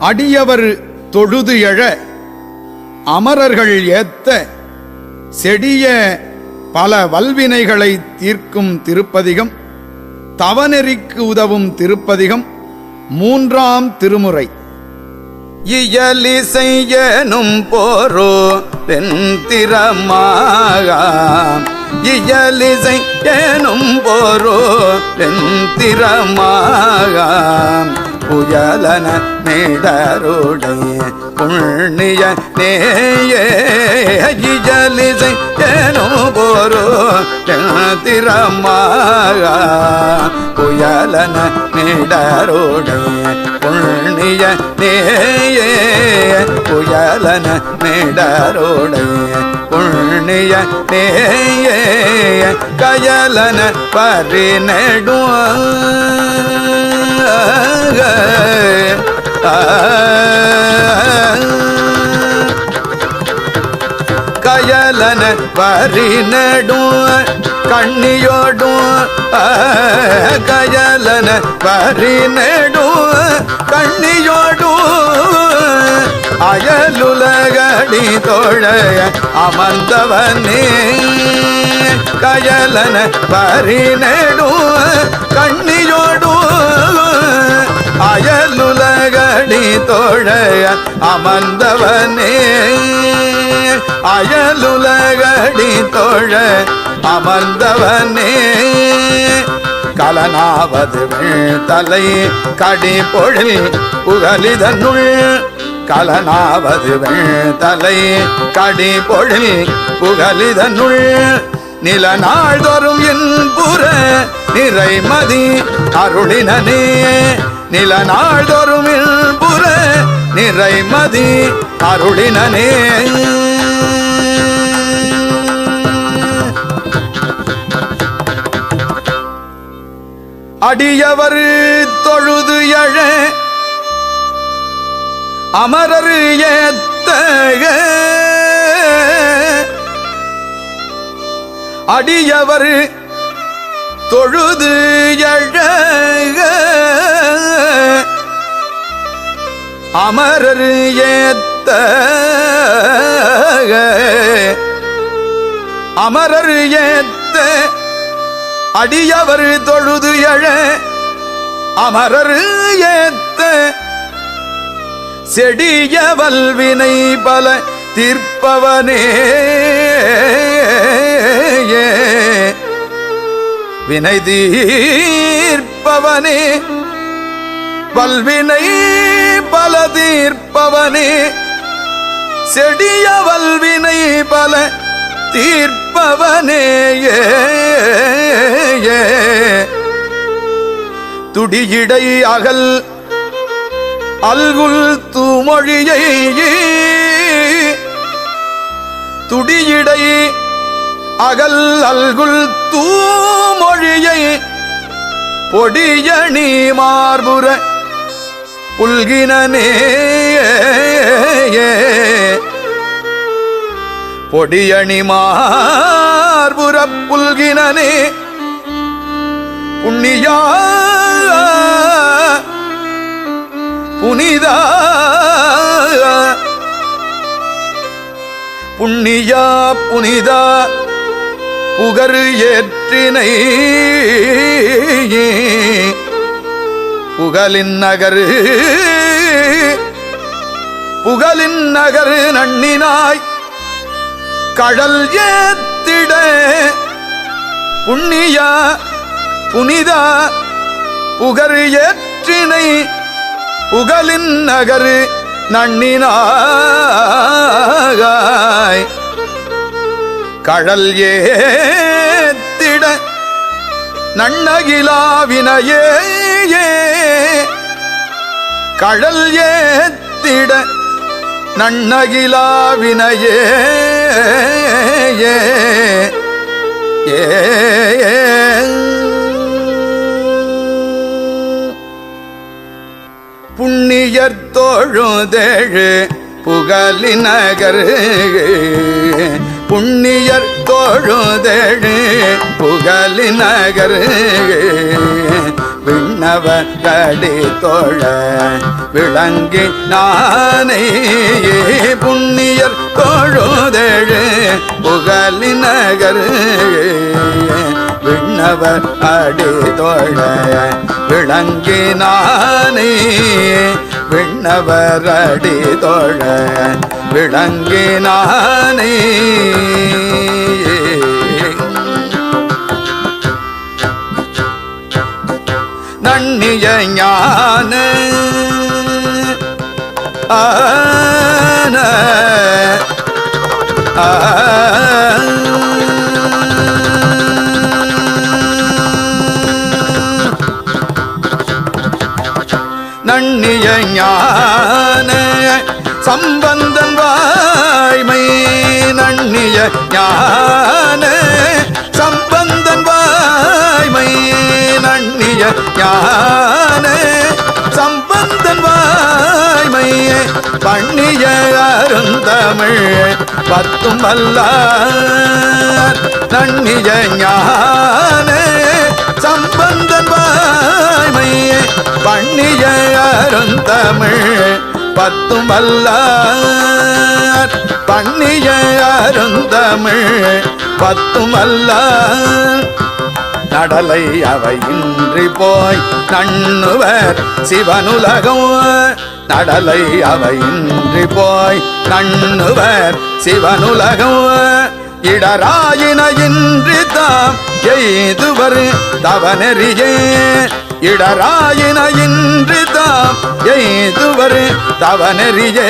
அடியவர் தொழுது எழ அமரர்கள் ஏத்த செடிய பல வல்வினைகளை தீர்க்கும் திருப்பதிகம் தவநெறிக்கு உதவும் திருப்பதிகம் மூன்றாம் திருமுறை. இயலிசையனும் போரோ பெண்திறமாக இயலிசை எனும் போரோ பெண்திறமாக புயலன மேடருடைய புண்ணிய நேய இயலிசை எனும் போரோ வெந்திரமாக புயலன மேடருடைய புண்ணிய நேயே புயலன மேடரோடைய புண்ணிய நேயே கயலன பறி நெடும் ஆ கயலன பரிநடும் கண்ணியோடும் கயலன வரி நடும் கண்ணியோடும் அயலுலகடி தோழைய அமர்ந்தவனே கயலன வரி நடும் கண்ணியோடும் அயலுலகடி தோழைய அமர்ந்தவனே. அயலுலகடி தோழ அமர்ந்தவனே. கலனாவது தலை கடி பொழில் புகலிதனுள். கலனாவது தலை கடி பொழில் புகலிதனுள். நில நாள்தோறும் என் புற நிறைமதி அருளினே நில நாள்தோறும் என் புற நிறைமதி அருளினே அடியவர் தொழுது எழ அமரர் ஏத்த அடியவர் தொழுது எழ அமரர் ஏத்த அமரர் ஏத்த அடியவர் தொழுது எழ அமரர் ஏத்த செடிய வல்வினை பல தீர்ப்பவனே. வினை தீர்ப்பவனே. வல்வினை பல தீர்ப்பவனே. செடிய வல்வினை பல தீர்ப்பவனேயே ஏ, துடியிடை அகல் அல்குல் தூமொழியை துடியிடை அகல் அல்குல் தூமொழியை பொடியணி மார்புற புல்கினனே பொடியணி மார்புற புல்கினனே புண்ணியா புனிதா புண்ணியா புனிதா புகர் ஏற்றினை புகலின் நகரு புகலின் நகரு நன்னினாய் கடல் ஏத்திட. புண்ணியா புனிதா புகர் ஏற்றினை புகலின் நகரு நன்னினாய் கடல் ஏத்திட. நன்னகிலாவினையே கடல் ஏத்திட. நன்னகிலாவினையே புண்ணியர் தோழுதேழு புகலினகர் புண்ணியர் தோழுதேழு புகலினகர் விண்ணவ கடி தோழ விளங்கி நானே புண்ணியர் தொழுதழு புகழி நகர் விண்ணவர் அடி தோழ விளங்கினானே. விண்ணவர் அடி தோழ விளங்கினானே. நன்னிய ஞான ஆன நன்னிய ஞான சம்பந்தன் வாய்மை நன்னிய ஞான பத்தும் வல்லார் நன்னிய ஞான சம்பந்தன் வாய்மை பண்ணிய அருந்தமிழ் பத்தும் வல்லார் பண்ணிய அருந்தமிழ் பத்தும் வல்லார் நடலை அவை இன்றி போய் நண்ணுவர் சிவனுலகம் தடலை அவையின்றி போய் நண்ணுவர் சிவனுலகம் இடராயின இன்றி தாம் எய்துவர் தவநெறியே. இடராயின இன்றி தாம் எய்துவர் தவநெறியே.